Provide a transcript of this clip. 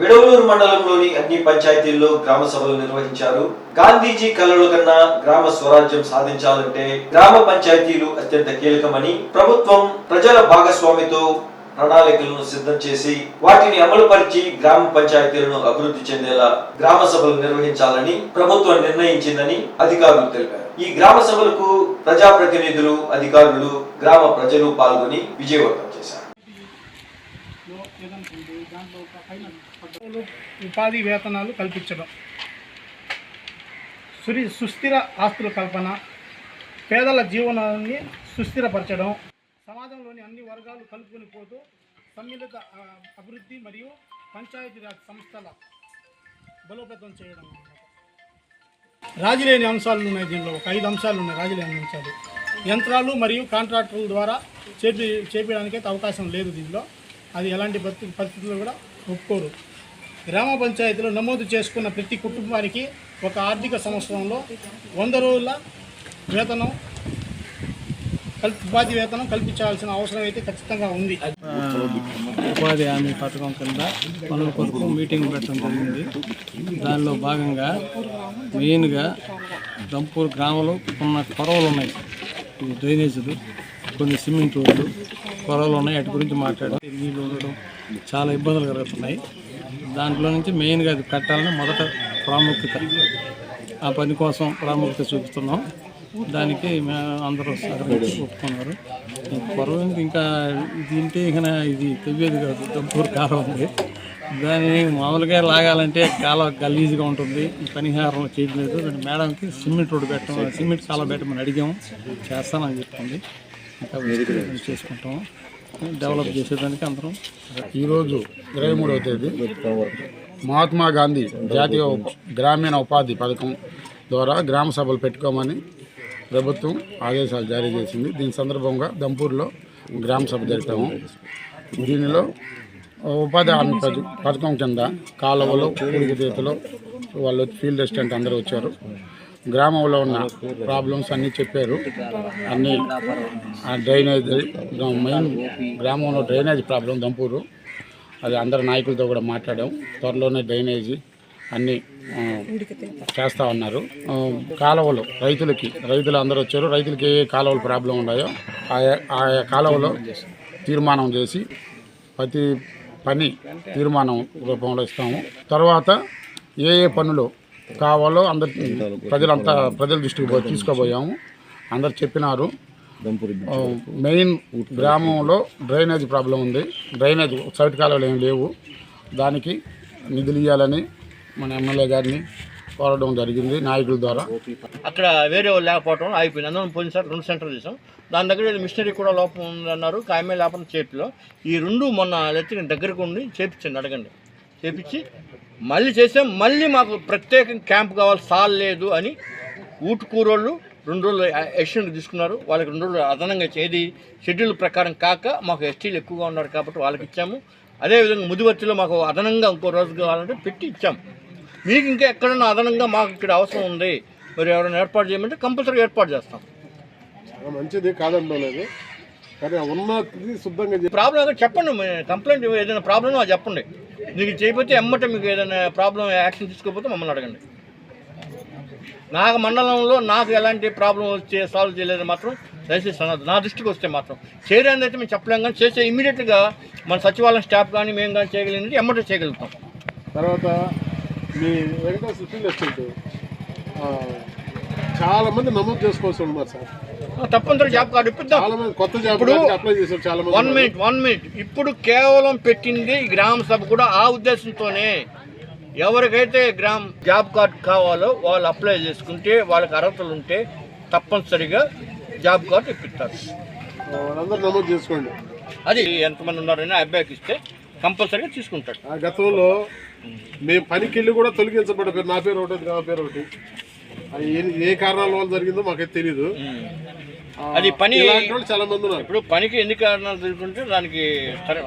విడవలూరు మండలంలోని అన్ని పంచాయతీల్లో గ్రామ సభలు నిర్వహించారు. గాంధీజీ కలలు కన్నా గ్రామ స్వరాజ్యం సాధించాలంటే గ్రామ పంచాయతీలు అత్యంత కీలకమని ప్రభుత్వం ప్రజల భాగస్వామితో ప్రణాళికలను సిద్ధం చేసి వాటిని అమలుపరిచి గ్రామ పంచాయతీలను అభివృద్ధి చెందేలా గ్రామ సభలు నిర్వహించాలని ప్రభుత్వం నిర్ణయించిందని అధికారులు తెలిపారు. ఈ గ్రామ సభలకు ప్రజాప్రతినిధులు అధికారులు గ్రామ ప్రజలు పాల్గొని విజయవంతం చేశారు. ఉపాధి వేతనాలు కల్పించడం. సురి సుస్థిర ఆస్తుల కల్పన పేదల జీవనాన్ని సుస్థిరపరచడం సమాజంలోని అన్ని వర్గాలు కలుపుకొని పోతూ సమ్మిళిత అభివృద్ధి మరియు పంచాయతీరాజ్ సంస్థల బలోపేతం చేయడం రాజులేని అంశాలు ఉన్నాయి దీనిలో. ఒక ఐదు అంశాలు ఉన్నాయి రాజులేని అంశాలు. యంత్రాలు మరియు కాంట్రాక్టర్ల ద్వారా చేపి చేపించడానికైతే అయితే అవకాశం లేదు దీనిలో. అది ఎలాంటి పరిస్థితి పరిస్థితుల్లో కూడా ఒప్పుకోరు. గ్రామ పంచాయతీలో నమోదు చేసుకున్న ప్రతి కుటుంబానికి ఒక ఆర్థిక సంవత్సరంలో వంద రోజుల వేతనం కల్పి ఉపాధి వేతనం కల్పించాల్సిన అవసరం అయితే ఖచ్చితంగా ఉంది. ఉపాధి హామీ పథకం కింద పనుల కొరకు మీటింగ్ పెట్టడం జరిగింది. దానిలో భాగంగా మెయిన్గా దంపూర్ గ్రామంలో ఉన్న కొరవలు ఉన్నాయి. డ్రైనేజీలు కొన్ని సిమెంట్ రోడ్లు కొరవలు ఉన్నాయి. వాటి గురించి మాట్లాడాలి నీళ్ళు ఉండడం చాలా ఇబ్బందులు కలుగుతున్నాయి. దాంట్లో నుంచి మెయిన్గా అది పెట్టాలని మొదట ప్రాముఖ్యత ఆ పని కోసం ప్రాముఖ్యత చూపుతున్నాం. దానికి అందరూ సహకరించి ఒప్పుకున్నారు. ఈ పొరవనికి ఇంకా ఇది ఇంటే ఇక ఇది తెలియదు కాదు దంపూర్ కాలం ఉంది. దాన్ని మామూలుగా లాగాలంటే కాలం గలీజ్గా ఉంటుంది. ఈ పనిహారం చేయలేదు మేడంకి సిమెంట్ రోడ్డు పెట్టడం సిమెంట్ కాలం పెట్టమని అడిగాము. చేస్తానని చెప్తుంది ఇంకా వస్తే చేసుకుంటాం డెవలప్ చేసేదానికి అందరం. ఈరోజు ఇరవై మూడవ తేదీ మహాత్మా గాంధీ జాతీయ గ్రామీణ ఉపాధి పథకం ద్వారా గ్రామ సభలు పెట్టుకోమని ప్రభుత్వం ఆదేశాలు జారీ చేసింది. దీని సందర్భంగా దంపూర్లో గ్రామ సభ జరిపాము. దీనిలో ఉపాధి హామీ పథకం కింద కాలువలు పూడికతీతలు వాళ్ళు ఫీల్డ్ అసిస్టెంట్ అందరూ వచ్చారు. గ్రామంలో ఉన్న ప్రాబ్లమ్స్ అన్నీ చెప్పారు. అన్నీ ఆ డ్రైనేజ్ మెయిన్ గ్రామంలో డ్రైనేజ్ ప్రాబ్లం దంపూరు. అది అందరు నాయకులతో కూడా మాట్లాడాం. త్వరలోనే డ్రైనేజీ అన్నీ చేస్తూ చేస్తా ఉన్నారు. కాలువలు రైతులకి రైతులు అందరూ వచ్చారు. రైతులకి ఏ కాలువలు ప్రాబ్లం ఉన్నాయో ఆయా ఆయా కాలువలో తీర్మానం చేసి ప్రతి పని తీర్మానం రూపంలో ఇస్తాము. తర్వాత ఏ ఏ పనులు కావాలో అందరి ప్రజలంతా ప్రజల దృష్టికి పో- తీసుకుపోయాము. అందరు చెప్పినారు. మెయిన్ గ్రామంలో డ్రైనేజ్ ప్రాబ్లం ఉంది. డ్రైనేజ్ సైట్ కాలువలు ఏమి లేవు. దానికి నిధులు ఇవ్వాలని మన ఎమ్మెల్యే గారిని కోరడం జరిగింది నాయకుల ద్వారా. అక్కడ వేరే వాళ్ళు లేకపోవడం అయిపోయింది అందులో పోయినసారి రెండు సెంటర్లు చేసాం దాని దగ్గర ఏదో మిషనరీ కూడా లోపం ఉందన్నారు. కాయమే లేపడం చేతిలో. ఈ రెండు మొన్న ఎత్తి దగ్గరకు ఉండి చేపించండి అడగండి. చేపించి మళ్ళీ చేసాం. మళ్ళీ మాకు ప్రత్యేక క్యాంప్ కావాలి. సాల్ లేదు అని ఊటుకూరోళ్ళు రెండు రోజులు ఎక్స్టెండ్ తీసుకున్నారు. వాళ్ళకి రెండు రోజులు అదనంగా చేది షెడ్యూల్ ప్రకారం కాక మాకు ఎస్టీలు ఎక్కువగా ఉన్నారు కాబట్టి వాళ్ళకి ఇచ్చాము. అదేవిధంగా ముదివర్తిలో మాకు అదనంగా ఇంకో రోజు కావాలంటే పెట్టి ఇచ్చాము మీకు ఇంకా ఎక్కడన్నా అదనంగా మాకు ఇక్కడ అవసరం ఉంది. మరి ఎవరైనా ఏర్పాటు చేయమంటే కంపల్సరీ ఏర్పాటు చేస్తాం. మంచిది కాదంటలేదు శుద్ధంగా ప్రాబ్లం ఏదో చెప్పండి కంప్లైంట్ ఏదైనా ప్రాబ్లం అది చెప్పండి. మీకు చేయకపోతే ఎమ్మటే మీకు ఏదైనా ప్రాబ్లం యాక్షన్ తీసుకోకపోతే మమ్మల్ని అడగండి. నాకు మండలంలో నాకు ఎలాంటి ప్రాబ్లం వచ్చే సాల్వ్ చేయలేదు మాత్రం దయచేసి అనద్దు నా దృష్టికి వస్తే మాత్రం. చేయడానికి అయితే మేము చెప్పలేం కానీ చేసే ఇమీడియట్గా మన సచివాలయం స్టాఫ్ కానీ మేము కానీ చేయగలిగినది ఎమ్మటే చేయగలుగుతాం. తర్వాత మీ వెంకటేశ్వర చాలా మంది నమోదు చేసుకోవాల్సి ఉన్నారు సార్. తప్పనిసరి జాబ్ కార్డు ఇప్పిద్దాం. ఇప్పుడు వన్ మినిట్ వన్ మినిట్ ఇప్పుడు కేవలం పెట్టింది గ్రామ సభ కూడా ఆ ఉద్దేశంతోనే. ఎవరికైతే గ్రామ్ జాబ్ కార్డ్ కావాలో వాళ్ళు అప్లై చేసుకుంటే వాళ్ళకి అర్హతలు ఉంటే తప్పనిసరిగా జాబ్ కార్డు ఇప్పిస్తారు. వాళ్ళందరూ నమోదు చేసుకోండి. అది ఎంతమంది ఉన్నారని అబ్బాయికి ఇస్తే కంపల్సరీగా తీసుకుంటాడు. ఆ గతంలో మేము పనికి వెళ్ళి కూడా తొలగించబడ్డ పేరు నా పేరు ఒకటి నా పేరు ఒకటి. అది ఏ- కారణాల వల్ల జరిగిందో మాకైతే తెలియదు అది పని చాలా మంది ఉన్నారు. ఇప్పుడు పనికి ఎన్ని కారణాలు తెలుసుకుంటే దానికి సరే